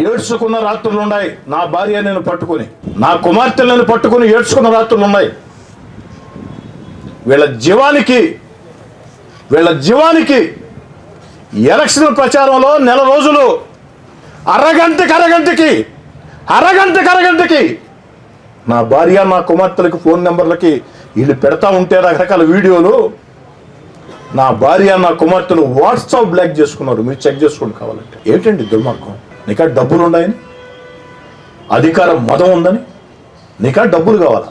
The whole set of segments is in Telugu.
ఏడ్చుకున్న రాత్రులు ఉన్నాయి. నా భార్య నేను పట్టుకుని నా కుమార్తెలను పట్టుకుని ఏడ్చుకున్న రాత్రులు ఉన్నాయి. వీళ్ళ జీవానికి వీళ్ళ జీవానికి ఎలక్షన్ ప్రచారంలో నెల రోజులు అరగంటకి అరగంటకి అరగంటకి అరగంటకి నా భార్య నా కుమార్తెలకి ఫోన్ నెంబర్లకి వీళ్ళు పెడతా ఉంటే రకరకాల వీడియోలు. నా భార్య నా కుమార్తెలు వాట్సాప్ బ్లాక్ చేసుకున్నారు. మీరు చెక్ చేసుకోండి కావాలంటే. ఏంటండి దుర్మార్గం? నీకా డబ్బులు ఉన్నాయని అధికారం మదం ఉందని? నీకా డబ్బులు కావాలా?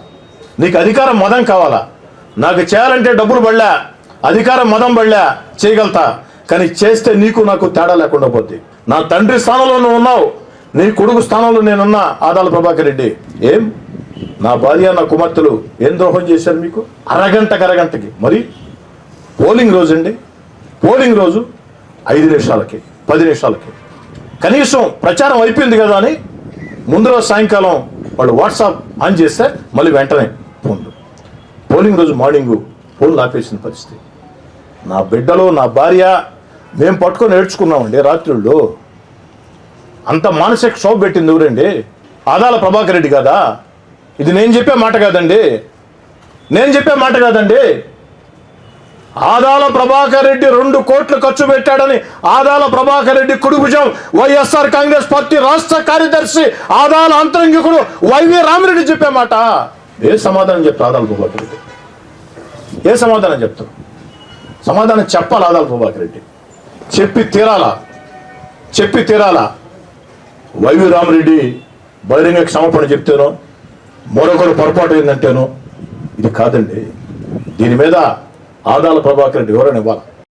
నీకు అధికారం మదం కావాలా? నాకు చేయాలంటే డబ్బులు పడలే అధికారం మదం పడలే చేయగలుగుతా. కానీ చేస్తే నీకు నాకు తేడా లేకుండా పోద్ది. నా తండ్రి స్థానంలో నువ్వు ఉన్నావు నీ కొడుకు స్థానంలో నేనున్నా ఆదాల ప్రభాకర్ రెడ్డి. ఏం? నా భార్య నా కుమార్తెలు ఏం ద్రోహం చేశారు మీకు? అరగంటకి అరగంటకి. మరి? పోలింగ్ రోజు అండి. పోలింగ్ రోజు ఐదు నిమిషాలకి పది నిమిషాలకి. కనీసం ప్రచారం అయిపోయింది కదా అని ముందు రోజు సాయంకాలం వాళ్ళు వాట్సాప్ ఆన్ చేస్తే మళ్ళీ వెంటనే ఫోన్లు. పోలింగ్ రోజు మార్నింగ్ ఫోన్లు ఆపేసిన పరిస్థితి. నా బిడ్డలు నా భార్య మేము పట్టుకొని నేర్చుకున్నామండి రాత్రుల్లో అంత మానసిక క్షోభ పెట్టింది ఎవరండి? ఆదాల ప్రభాకర్ రెడ్డి కదా ఇది నేను చెప్పే మాట కాదండి. నేను చెప్పే మాట కాదండి. ఆదాల ప్రభాకర్ రెడ్డి రెండు కోట్లు ఖర్చు పెట్టాడని ఆదాల ప్రభాకర్ రెడ్డి కుడుభుజం వైఎస్ఆర్ కాంగ్రెస్ పార్టీ రాష్ట్ర కార్యదర్శి ఆదాల అంతరంగికుడు వైవి రామిరెడ్డి చెప్పే మాట ఏ సమాధానం చెప్తా ఆదాల ప్రభాకర్ రెడ్డి? ఏ సమాధానం చెప్తారు సమాధానం చెప్పాలి ఆదాల ప్రభాకర్ రెడ్డి? చెప్పి తీరాలా? చెప్పి తీరాలా? వైవి రామరెడ్డి బహిరంగ క్షమాపణ చెప్తేనో మరొకరు పొరపాటు ఏంటంటేనో ఇది కాదండి. దీని మీద ఆదాల ప్రభాకర్ రెడ్డి వివరణ ఇవ్వాలి.